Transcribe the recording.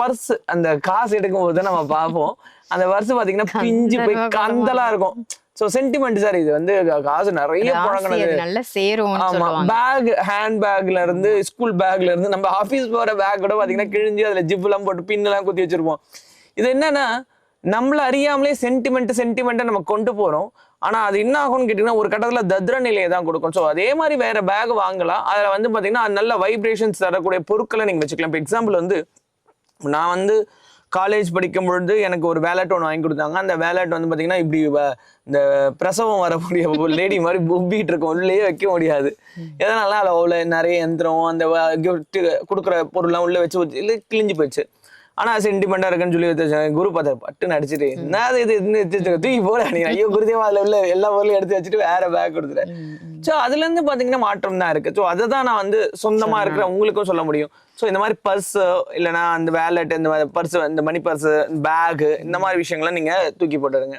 Purse அந்த காசு எடுக்கும் போது நம்ம பார்ப்போம். அந்த பர்ஸ் பாத்தீங்கன்னா பிஞ்சு போய் கந்தலா இருக்கும். சோ சென்டிமெண்ட் சார் இது வந்து காசு நிறைய புழங்கினது. நல்ல சேரும்னு ஆமா பேக் ஹேண்ட் பேக்ல இருந்து ஸ்கூல் பேக்ல இருந்து நம்ம ஆபீஸ் போற பேக் கூட பாத்தீங்கன்னா கிழிஞ்சு அதுல ஜிப் எல்லாம் போட்டு பின் எல்லாம் குத்தி வச்சிருப்போம். இது என்னன்னா நம்மள அறியாமலே சென்டிமெண்ட் சென்டிமெண்ட்டை நம்ம கொண்டு போறோம். ஆனா அது என்ன ஆகும்னு கேட்டீங்கன்னா ஒரு கட்டத்துல தத்ர நிலையை தான் கொடுக்கும். ஸோ அதே மாதிரி வேற பேக் வாங்கலாம். அதுல வந்து பாத்தீங்கன்னா நல்ல வைப்ரேஷன்ஸ் தரக்கூடிய பொருட்களை நீங்க வச்சுக்கலாம். இப்போ எக்ஸாம்பிள் வந்து நான் வந்து காலேஜ் படிக்கும் பொழுது எனக்கு ஒரு வேலட் ஒன்று வாங்கி கொடுத்தாங்க. அந்த வேலட் வந்து பார்த்தீங்கன்னா இப்படி இந்த பிரசவம் வரக்கூடிய லேடி மாதிரி புப்பிட்டு இருக்கும். உள்ளே வைக்க முடியாது. எதனால அதில் அவ்வளோ நிறைய யந்திரம் அந்த கிஃப்ட் கொடுக்குற பொருள்லாம் உள்ளே வச்சு வச்சு இல்லை கிழிஞ்சு போயிடுச்சு. ஆனால் சென்டிமெண்ட்டாக இருக்குன்னு சொல்லி வச்சு குரு பார்த்தா பட்டுன்னு அடிச்சிட்டு என்ன அது இது இதுன்னு? தூக்கி போட நீ ஐயோ குருதேவா அதில் உள்ள எல்லா பொருளையும் எடுத்து வச்சுட்டு வேற பேக் கொடுத்துட்டேன் ஸோ அதுல இருந்து பாத்தீங்கன்னா மாற்றம் தான் இருக்கு. ஸோ அதை தான் நான் வந்து சொந்தமா இருக்கிற உங்களுக்கும் சொல்ல முடியும். ஸோ இந்த மாதிரி பர்ஸ் இல்லைன்னா அந்த வேலட் இந்த பர்ஸ் இந்த மணி பர்ஸ் பேக் இந்த மாதிரி விஷயங்களை நீங்க தூக்கி போட்டுருங்க